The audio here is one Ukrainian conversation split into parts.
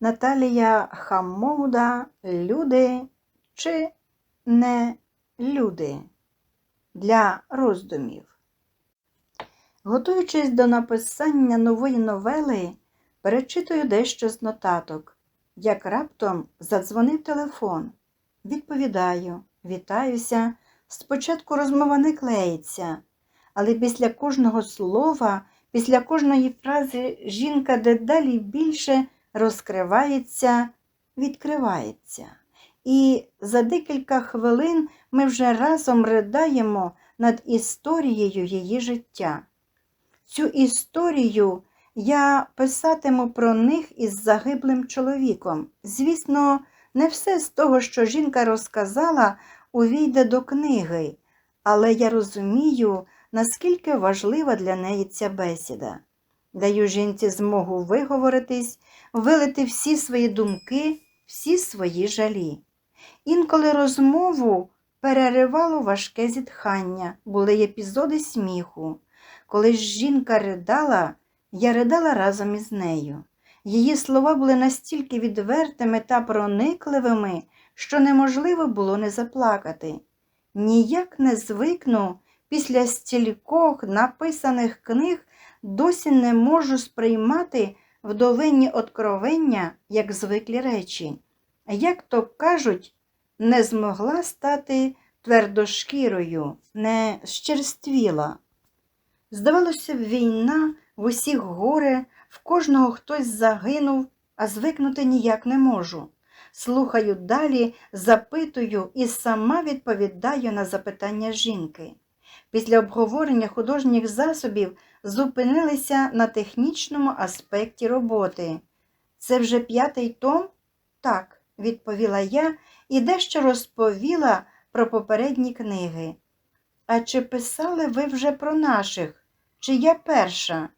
Наталія Хамоуда Люди чи не люди для роздумів. Готуючись до написання нової новели, перечитую дещо з нотаток, як раптом задзвонив телефон. Відповідаю, вітаюся. Спочатку розмова не клеїться, але після кожного слова, після кожної фрази жінка дедалі більше розкривається, відкривається. І за декілька хвилин ми вже разом riдаємо над історією її життя. Цю історію я писатиму про них із загиблим чоловіком. Звісно, не все з того, що жінка розказала, увійде до книги, але я розумію, наскільки важлива для неї ця бесіда. Даю жінці змогу виговоритись, вилити всі свої думки, всі свої жалі. Інколи розмову переривало важке зітхання, були епізоди сміху. Коли жінка ридала, я ридала разом із нею. Її слова були настільки відвертими та проникливими, що неможливо було не заплакати. Ніяк не звикну після стількох написаних книг досі не можу сприймати вдовинні откровення, як звиклі речі. Як то кажуть, не змогла стати твердошкірою, не щерствіла. Здавалося війна в усіх горе, в кожного хтось загинув, а звикнути ніяк не можу. Слухаю далі, запитую і сама відповідаю на запитання жінки. Після обговорення художніх засобів зупинилися на технічному аспекті роботи. Це вже п'ятий том? Так, відповіла я і дещо розповіла про попередні книги. А чи писали ви вже про наших? Чи я перша?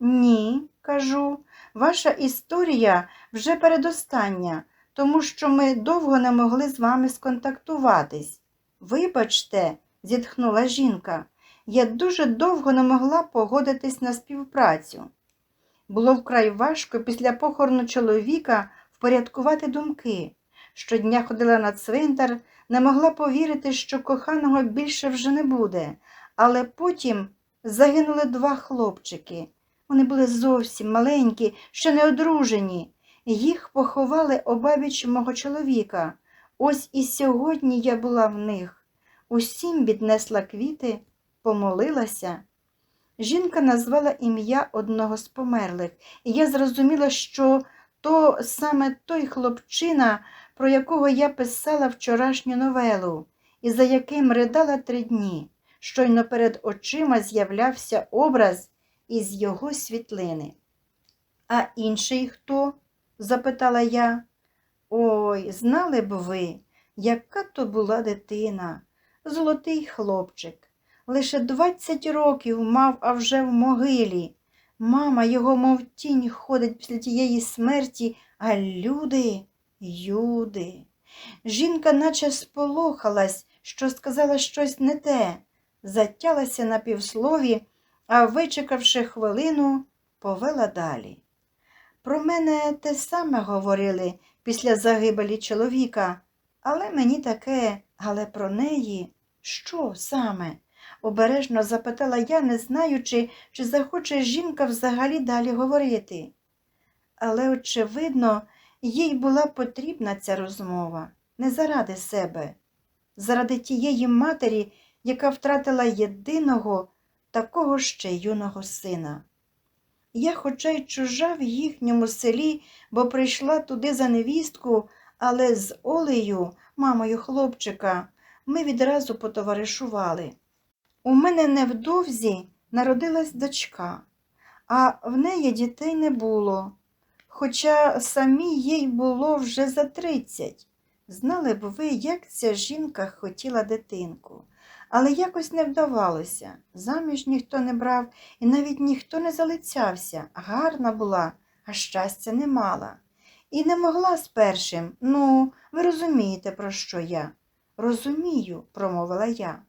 Ні, кажу, ваша історія вже передостання, тому що ми довго не могли з вами сконтактуватись. Вибачте, зітхнула жінка, я дуже довго не могла погодитись на співпрацю. Було вкрай важко після похорону чоловіка впорядкувати думки. Щодня ходила на цвинтар, не могла повірити, що коханого більше вже не буде, але потім загинули два хлопчики. Вони були зовсім маленькі, ще не одружені. Їх поховали обабіч мого чоловіка. Ось і сьогодні я була в них. Усім віднесла квіти, помолилася. Жінка назвала ім'я одного з померлих, і я зрозуміла, що то саме той хлопчина, про якого я писала вчорашню новелу, і за яким ридала три дні. Щойно перед очима з'являвся образ із його світлини. А інший хто? запитала я. Ой, знали б ви, яка то була дитина, золотий хлопчик. Лише двадцять років мав, а вже в могилі. Мама його, мов тінь, ходить після тієї смерті, а люди, люди. Жінка наче сполохалась, що сказала щось не те, затялася на півслові, а, вичекавши хвилину, повела далі. Про мене те саме говорили після загибелі чоловіка, але мені таке, але про неї що саме? обережно запитала я, не знаючи, чи захоче жінка взагалі далі говорити. Але, очевидно, їй була потрібна ця розмова не заради себе, заради тієї матері, яка втратила єдиного такого ще юного сина. Я, хоча й чужа в їхньому селі, бо прийшла туди за невістку, але з Олею, мамою хлопчика, ми відразу потоваришували. У мене невдовзі народилась дочка, а в неї дітей не було, хоча самій їй було вже за тридцять. Знали б ви, як ця жінка хотіла дитинку, але якось не вдавалося. Заміж ніхто не брав і навіть ніхто не залицявся. Гарна була, а щастя не мала. І не могла з першим. Ну, ви розумієте, про що я? Розумію, промовила я.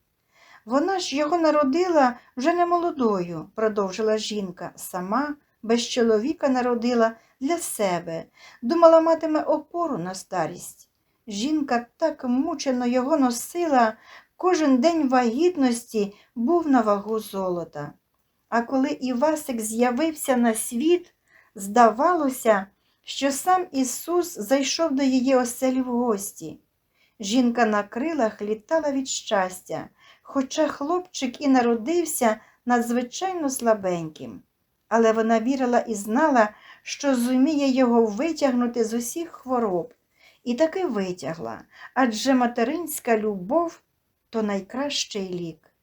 Вона ж його народила вже не молодою, продовжила жінка, сама без чоловіка народила для себе, думала, матиме опору на старість. Жінка так мучено його носила, кожен день вагітності був на вагу золота. А коли Івасик з'явився на світ, здавалося, що сам Ісус зайшов до її оселі в гості. Жінка на крилах літала від щастя, хоча хлопчик і народився надзвичайно слабеньким. Але вона вірила і знала, що зуміє його витягнути з усіх хвороб. І таки витягла, адже материнська любов то найкращий лік.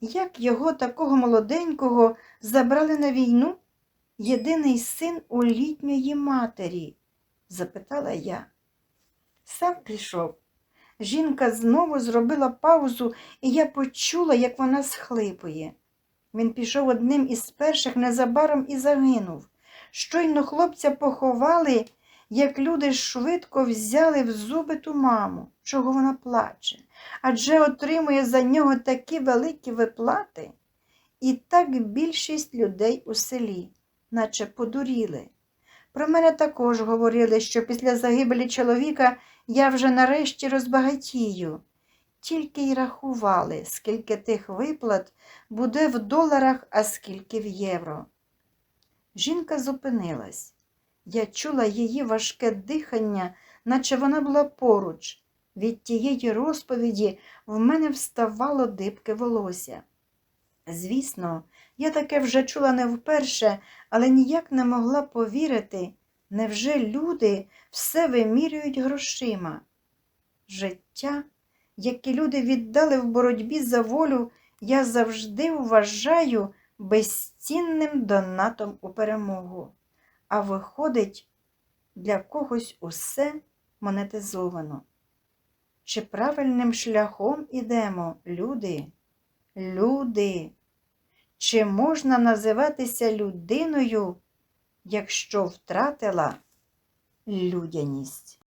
Як його такого молоденького забрали на війну? Єдиний син у літньої матері? запитала я. Сам пішов. Жінка знову зробила паузу, і я почула, як вона схлипує. Він пішов одним із перших незабаром і загинув. Щойно хлопця поховали, як люди швидко взяли в зуби ту маму, чого вона плаче, адже отримує за нього такі великі виплати. І так більшість людей у селі, наче подуріли. Про мене також говорили, що після загибелі чоловіка я вже нарешті розбагатію. Тільки й рахували, скільки тих виплат буде в доларах, а скільки в євро. Жінка зупинилась. Я чула її важке дихання, наче вона була поруч. Від тієї розповіді в мене вставало дибке волосся. Звісно, я таке вже чула не вперше, але ніяк не могла повірити, невже люди все вимірюють грошима. Життя, яке люди віддали в боротьбі за волю, я завжди вважаю безцінним донатом у перемогу. А виходить, для когось усе монетизовано. Чи правильним шляхом ідемо, люди? Люди. Чи можна називатися людиною, якщо втратила людяність?